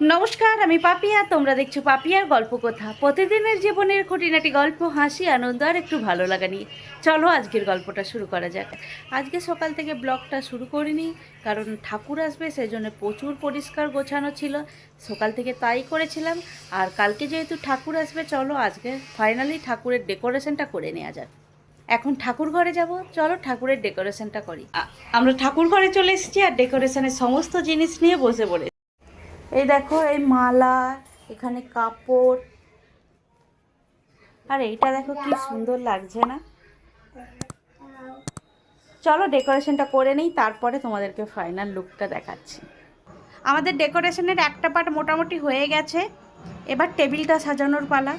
নমস্কার, আমি পাপিয়া, তোমরা দেখছ পাপিয়ার গল্প কথা। প্রতিদিনের জীবনের খুঁটিনাটি গল্প, হাসি, আনন্দ আর একটু ভালো লাগা নিয়ে। চলো আজকের গল্পটা শুরু করা যাক। আজকে সকাল থেকে ব্লগটা শুরু করিনি, কারণ ঠাকুর আসবে সেই জন্য প্রচুর পরিষ্কার গোছানো ছিল। সকাল থেকে তাই করেছিলাম, আর কালকে যেহেতু ঠাকুর আসবে, চলো আজকে ফাইনালি ঠাকুরের ডেকোরেশনটা করে নেওয়া যাক। এখন ঠাকুর ঘরে যাব, চলো ঠাকুরের ডেকোরেশনটা করি। আমরা ঠাকুর ঘরে চলে এসেছি, আর ডেকোরেশনের সমস্ত জিনিস নিয়ে বসে পড়ে এই দেখো, এই মালা, এখানে কাপড়। আর এইটা দেখো কি সুন্দর লাগছে না? চলো ডেকোরেশনটা করে নিই, তারপরে তোমাদেরকে ফাইনাল লুকটা দেখাচ্ছি। আমাদের ডেকোরেশনের একটা পার্ট মোটামুটি হয়ে গেছে। এবার টেবিলটা সাজানোর পালা।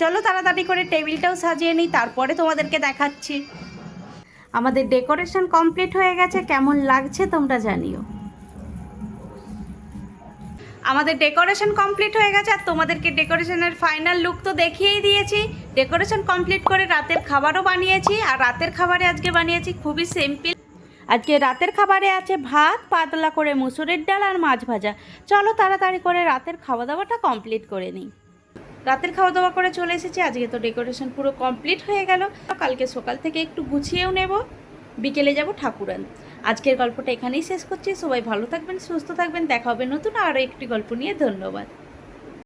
চলো, তাড়াতাড়ি করে টেবিলটাও সাজিয়ে নিই, তারপরে তোমাদেরকে দেখাচ্ছি। আমাদের ডেকোরেশন কমপ্লিট হয়ে গেছে, কেমন লাগছে তোমরা জানিও। আমাদের ডেকোরেশন কমপ্লিট হয়ে গেছে আর তোমাদেরকে ডেকোরেশনের ফাইনাল লুক তো দেখিয়েই দিয়েছি। ডেকোরেশন কমপ্লিট করে রাতের খাবারও বানিয়েছি আর রাতের খাবারে আজকে বানিয়েছি খুবই সিম্পল আজকে রাতের খাবারে আছে ভাত, পাতলা করে মুসুরের ডাল আর মাছ ভাজা। চলো তাড়াতাড়ি করে রাতের খাওয়া দাওয়াটা কমপ্লিট করে নিই। রাতের খাওয়া দাওয়া করে চলে এসেছি। আজকে তো ডেকোরেশন পুরো কমপ্লিট হয়ে গেল। কালকে সকাল থেকে একটু গুছিয়েও নেব। বিকেলে যাব ঠাকুরান। আজকের গল্পটা এখানেই শেষ করছি। সবাই ভালো থাকবেন, সুস্থ থাকবেন। দেখা হবে নতুন আরও একটি গল্প নিয়ে। ধন্যবাদ।